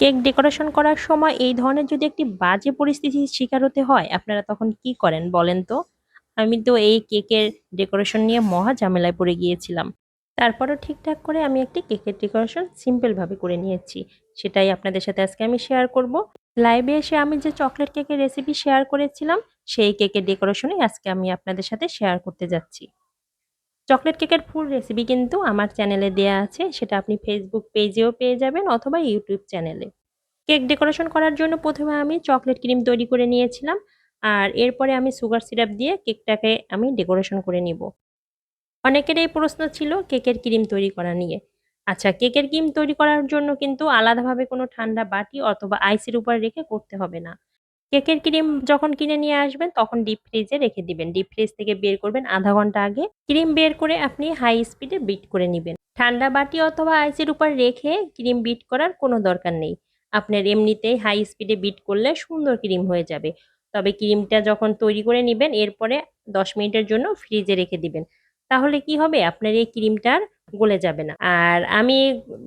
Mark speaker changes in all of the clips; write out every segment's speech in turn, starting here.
Speaker 1: Cake decoration করার সময় এই ধরনের যদি একটি বাজে পরিস্থিতির শিকার হতে হয়, আপনারা তখন কি করেন বলেন তো? আমি তো এই কেকের ডেকোরেশন নিয়ে মহা ঝামেলায় পড়ে গিয়েছিলাম। তারপরও ঠিকঠাক করে আমি একটি কেকের ডেকোরেশন সিম্পলভাবে করে নিয়েছি। সেটাই আপনাদের সাথে আজকে আমি শেয়ার করব। লাইভে এসে আমি যে চকলেট কেকের রেসিপি শেয়ার করেছিলাম, সেই কেকের ডেকোরেশনই আজকে আমি আপনাদের সাথে শেয়ার করতে যাচ্ছি। চকলেট কেকের ফুল রেসিপি কিন্তু আমার চ্যানেলে দেয়া আছে। সেটা আপনি ফেসবুক পেজেও পেয়ে যাবেন অথবা ইউটিউব চ্যানেলে কেক ডেকোরেশন করার জন্য প্রথমে আমি চকলেট ক্রিম তৈরি করে নিয়েছিলাম আর এরপরে আমি সুগার সিরাপ দিয়ে কেকটাকে আমি ডেকোরেশন করে নিব। অনেকের এই প্রশ্ন ছিল কেকের ক্রিম তৈরি করা নিয়ে। আচ্ছা কেকের ক্রিম তৈরি করার জন্য কিন্তু আলাদাভাবে কোনো ঠান্ডা বাটি অথবা আইসের উপর রেখে করতে হবে না। কেকের ক্রিম যখন কিনে নিয়ে আসবেন, তখন ডিপ ফ্রিজে রেখে দিবেন। ডিপ ফ্রিজ থেকে বের করবেন আধা ঘণ্টা আগে। ক্রিম বের করে আপনি হাই স্পিডে বিট করে নেবেন। ঠান্ডা বাটি অথবা আইসের উপর রেখে ক্রিম বিট করার কোনো দরকার নেই। আপনার এমনিতেই হাই স্পিডে বিট করলে সুন্দর ক্রিম হয়ে যাবে। তবে ক্রিমটা যখন তৈরি করে নেবেন, এরপরে দশ মিনিটের জন্য ফ্রিজে রেখে দিবেন। তাহলে কি হবে? আপনার এই ক্রিমটার গলে যাবে না। আর আমি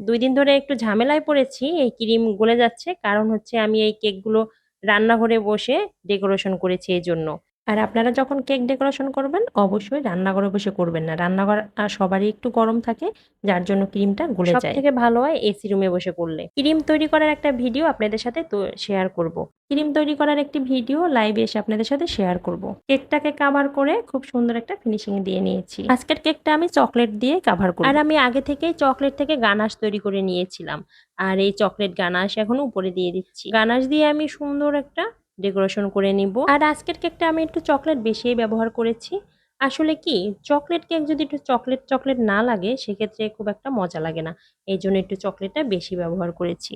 Speaker 1: দুই দিন ধরে একটু ঝামেলায় পড়েছি, এই ক্রিম গলে যাচ্ছে। কারণ হচ্ছে আমি এই কেকগুলো রান্নাঘরে বসে ডেকোরেশন করেছে এই জন্য আর আপনারা যখন কেক ডেকোরেশন করবেন অবশ্যই রান্নাঘরে বসে করবেন না। রান্নাঘর আর সবারই একটু গরম থাকে যার জন্য ক্রিমটা গলে যায়। থেকে ভালো হয় এসি রুমে বসে করলে। ক্রিম তৈরি করার একটা ভিডিও আপনাদের সাথে শেয়ার করব। ক্রিম তৈরি করার একটি ভিডিও লাইভে এসে আপনাদের সাথে শেয়ার করব। কেকটাকে কাভার করে খুব সুন্দর একটা ফিনিশিং দিয়ে নিয়েছি। আজকের কেকটা আমি চকলেট দিয়ে কাভার করি আর আমি আগে থেকেই চকলেট থেকে গানাশ তৈরি করে নিয়েছিলাম। আর এই চকলেট গানাশ এখন উপরে দিয়ে দিচ্ছি। গানাশ দিয়ে আমি সুন্দর একটা ডেকোরেশন করে নিব। আর আজকের কেকটা আমি একটু চকলেট বেশি ব্যবহার করেছি। আসলে কি, চকলেট কেক যদি একটু চকলেট চকলেট না লাগে, সেক্ষেত্রে খুব একটা মজা লাগে না। এই জন্য একটু চকলেটটা বেশি ব্যবহার করেছি।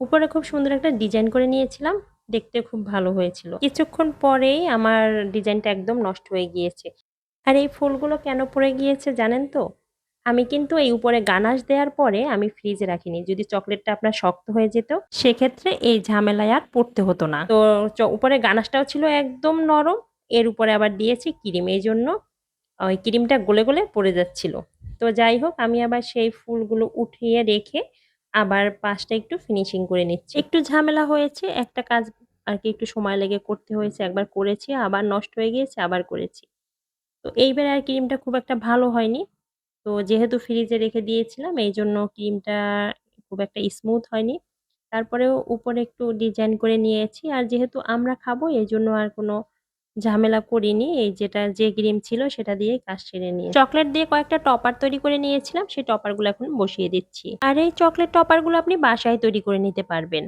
Speaker 1: উপরে খুব সুন্দর একটা ডিজাইন করে নিয়েছিলাম। দেখতে খুব ভালো হয়েছিল। কিছুক্ষণ পরেই আমার ডিজাইনটা একদম নষ্ট হয়ে গিয়েছে। আর এই ফুলগুলো কেন পড়ে গিয়েছে জানেন তো? আমি কিন্তু এই উপরে গানাশ দেওয়ার পরে আমি ফ্রিজে রাখিনি। যদি চকলেটটা আপনার শক্ত হয়ে যেত, সেক্ষেত্রে এই ঝামেলায় আর পড়তে হতো না। তো উপরে গানাশটাও ছিল একদম নরম, এর উপরে আবার দিয়েছি ক্রিম। এই জন্য ওই ক্রিমটা গলে গলে পড়ে যাচ্ছিল। তো যাই হোক, আমি আবার সেই ফুলগুলো উঠিয়ে রেখে আবার পাশটা একটু ফিনিশিং করে নিচ্ছি। একটু ঝামেলা হয়েছে, একটা কাজ আর কি একটু সময় লেগে করতে হয়েছে, একবার করেছি, আবার নষ্ট হয়ে গিয়েছে, আবার করেছি। তো এইবার আর ক্রিমটা খুব একটা ভালো হয়নি। তো যেহেতু ফ্রিজে রেখে দিয়েছিলাম এই জন্য ক্রিমটা খুব একটা স্মুথ হয়নি। তারপরেও উপরে একটু ডিজাইন করে নিয়েছি। আর যেহেতু আমরা খাব এই জন্য আর কোনো ঝামেলা করিনি। এই যেটা, যে ক্রিম ছিল সেটা দিয়ে কাজ সেরে নিয়ে চকলেট দিয়ে কয়েকটা টপার তৈরি করে নিয়েছিলাম, সেই টপারগুলো এখন বসিয়ে দিচ্ছি। আর এই চকলেট টপারগুলো আপনি বাসায় তৈরি করে নিতে পারবেন।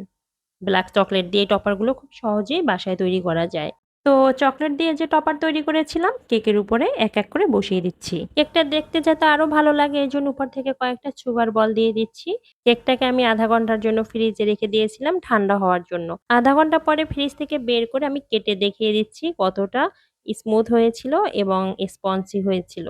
Speaker 1: ব্ল্যাক চকলেট দিয়ে টপারগুলো খুব সহজেই বাসায় তৈরি করা যায়। তো চকলেট দিয়ে যে টপার তৈরি করেছিলাম, কেকের উপরে এক এক করে বসিয়ে দিচ্ছি। কেকটা দেখতে যাতে আরও ভালো লাগে এই জন্য উপর থেকে কয়েকটা সুগার বল দিয়ে দিচ্ছি। কেকটাকে আমি আধা ঘণ্টার জন্য ফ্রিজে রেখে দিয়েছিলাম ঠান্ডা হওয়ার জন্য। আধা ঘণ্টা পরে ফ্রিজ থেকে বের করে আমি কেটে দেখিয়ে দিচ্ছি কতটা স্মুথ হয়েছিল এবং স্পঞ্জি হয়েছিল।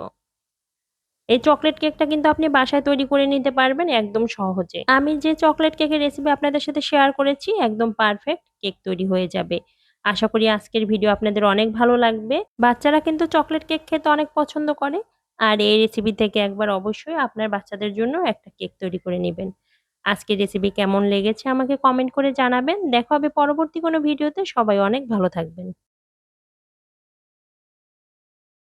Speaker 1: এই চকলেট কেকটা কিন্তু আপনি বাসায় তৈরি করে নিতে পারবেন একদম সহজে। আমি যে চকলেট কেকের রেসিপি আপনাদের সাথে শেয়ার করেছি, একদম পারফেক্ট কেক তৈরি হয়ে যাবে। আশা করি আজকের ভিডিও আপনাদের অনেক ভালো লাগবে। বাচ্চারা কিন্তু চকলেট কেক খেতে অনেক পছন্দ করে। আর এই রেসিপি থেকে একবার অবশ্যই আপনার বাচ্চাদের জন্য একটা কেক তৈরি করে নেবেন। আজকের রেসিপি কেমন লেগেছে আমাকে কমেন্ট করে জানাবেন। দেখা হবে পরবর্তী কোনো ভিডিওতে সবাই অনেক ভালো থাকবেন।